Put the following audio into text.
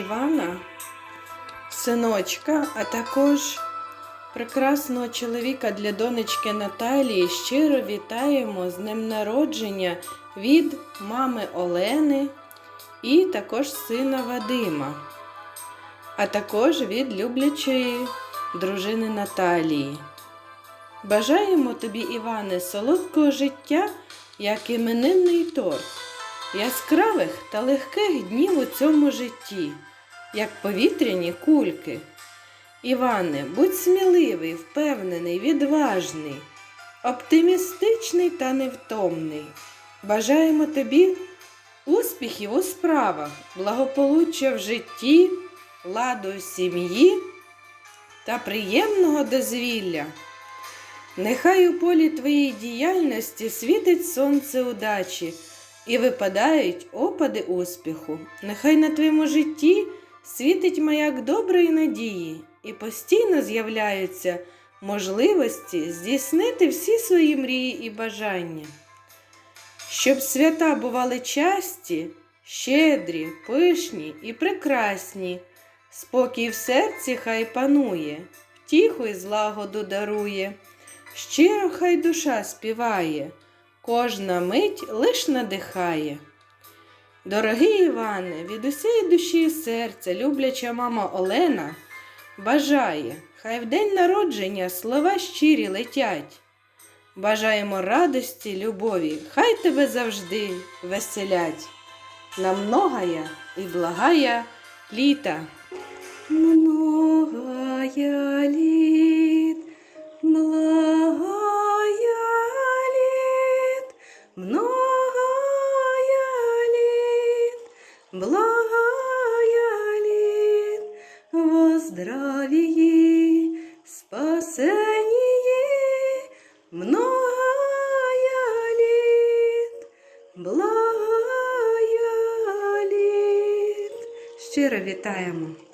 Івана, синочка, а також прекрасного чоловіка для донечки Наталії щиро вітаємо з днем народження від мами Олени і також сина Вадима, а також від люблячої дружини Наталії. Бажаємо тобі, Іване, солодкого життя, як іменинний торт, яскравих та легких днів у цьому житті, як повітряні кульки. Іване, будь сміливий, впевнений, відважний, оптимістичний та невтомний. Бажаємо тобі успіхів у справах, благополуччя в житті, ладу в сім'ї та приємного дозвілля. Нехай у полі твоєї діяльності світить сонце удачі і випадають опади успіху. Нехай на твоєму житті світить маяк доброї надії і постійно з'являються можливості здійснити всі свої мрії і бажання. Щоб свята бували часті, щедрі, пишні і прекрасні, спокій в серці хай панує, втіху і злагоду дарує. Щиро хай душа співає, кожна мить лиш надихає. Дорогий Іване, від усієї душі і серця любляча мама Олена бажає, хай в день народження слова щирі летять. Бажаємо радості, любові, хай тебе завжди веселять. На многая і благая літа. Благая лет, во здравии, спасении, многая лет, благая лет. Щиро вітаємо!